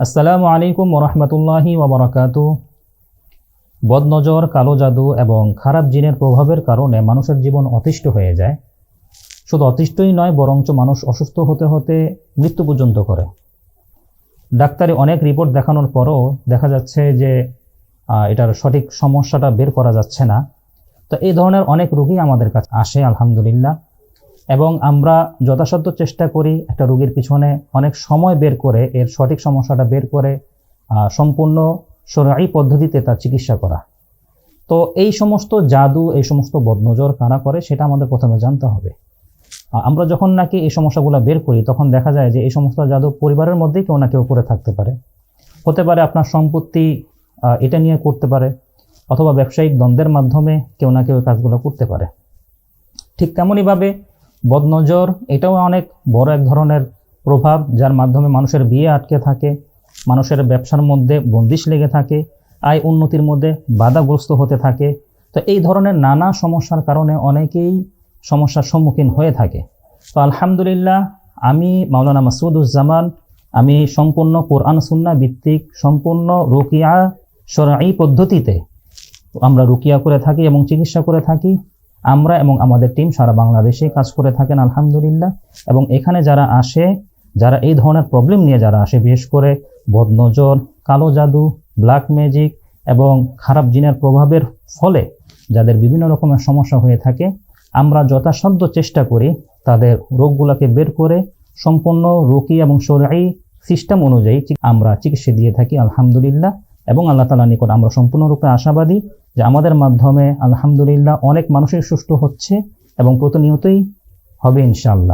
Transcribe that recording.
আসসালামু আলাইকুম ওরহমতুল্লাহি ওবরাকাতু। বদনজর, কালো জাদু এবং খারাপ জিনের প্রভাবের কারণে মানুষের জীবন অতিষ্ঠ হয়ে যায়। শুধু অতিষ্ঠই নয়, বরঞ্চ মানুষ অসুস্থ হতে হতে মৃত্যু পর্যন্ত করে। ডাক্তারে অনেক রিপোর্ট দেখানোর পরও দেখা যাচ্ছে যে এটার সঠিক সমস্যাটা বের করা যাচ্ছে না। তো এই ধরনের অনেক রোগী আমাদের কাছে আসে, আলহামদুলিল্লাহ। এবং আমরা যথাসাধ্য চেষ্টা করি একটা রোগীর পিছনে অনেক সময় বের করে, এর সঠিক সমস্যাটা বের করে সম্পূর্ণ সরাই পদ্ধতিতে তার চিকিৎসা করা। তো এই সমস্ত জাদু, এই সমস্ত বদনজর কারা করে সেটা আমাদের প্রথমে জানতে হবে। আমরা যখন নাকি এই সমস্যাগুলো বের করি, তখন দেখা যায় যে এই সমস্ত জাদু পরিবারের মধ্যেই কেউ না কেউ করে থাকতে পারে। হতে পারে আপনার সম্পত্তি এটা নিয়ে করতে পারে, অথবা ব্যবসায়িক দ্বন্দ্বের মাধ্যমে কেউ না কেউ কাজগুলো করতে পারে। ঠিক তেমনইভাবে বদনজর, এটাও অনেক বড় এক ধরনের প্রভাব যার মাধ্যমে মানুষের বিয়ে আটকে থাকে, মানুষের ব্যবসার মধ্যে বন্দিশ লেগে থাকে, আয় উন্নতির মধ্যে বাধাগ্রস্ত হতে থাকে। তো এই ধরনের নানা সমস্যার কারণে অনেকেই সমস্যার সম্মুখীন হয়ে থাকে। তো আলহামদুলিল্লাহ, আমি মাওলানা মাসুদুজ্জামান, আমি সম্পূর্ণ কোরআন সুন্না ভিত্তিক, সম্পূর্ণ রুকিয়া সরাই পদ্ধতিতে আমরা রুকিয়া করে থাকি এবং চিকিৎসা করে থাকি। আমরা এবং আমাদের টিম সারা বাংলাদেশে কাজ করে থাকেন, আলহামদুলিল্লাহ। এবং এখানে যারা আসে, যারা এই ধরনের প্রবলেম নিয়ে যারা আসে, বিশেষ করে বদনজর, কালো জাদু ব্ল্যাক ম্যাজিক এবং খারাপ জিনের প্রভাবের ফলে যাদের বিভিন্ন রকমের সমস্যা হয়ে থাকে, আমরা যথাসাধ্য চেষ্টা করি তাদের রোগগুলোকে বের করে সম্পূর্ণ রোগী এবং সরাই সিস্টেম অনুযায়ী আমরা চিকিৎসা দিয়ে থাকি, আলহামদুলিল্লাহ। এবং আল্লাহ তালা নিকট আমরা সম্পূর্ণরূপে আশাবাদী যে আমাদের মাধ্যমে আলহামদুলিল্লাহ অনেক মানুষের সুস্থ হচ্ছে এবং প্রতিনিয়তই হবে ইনশাআল্লাহ।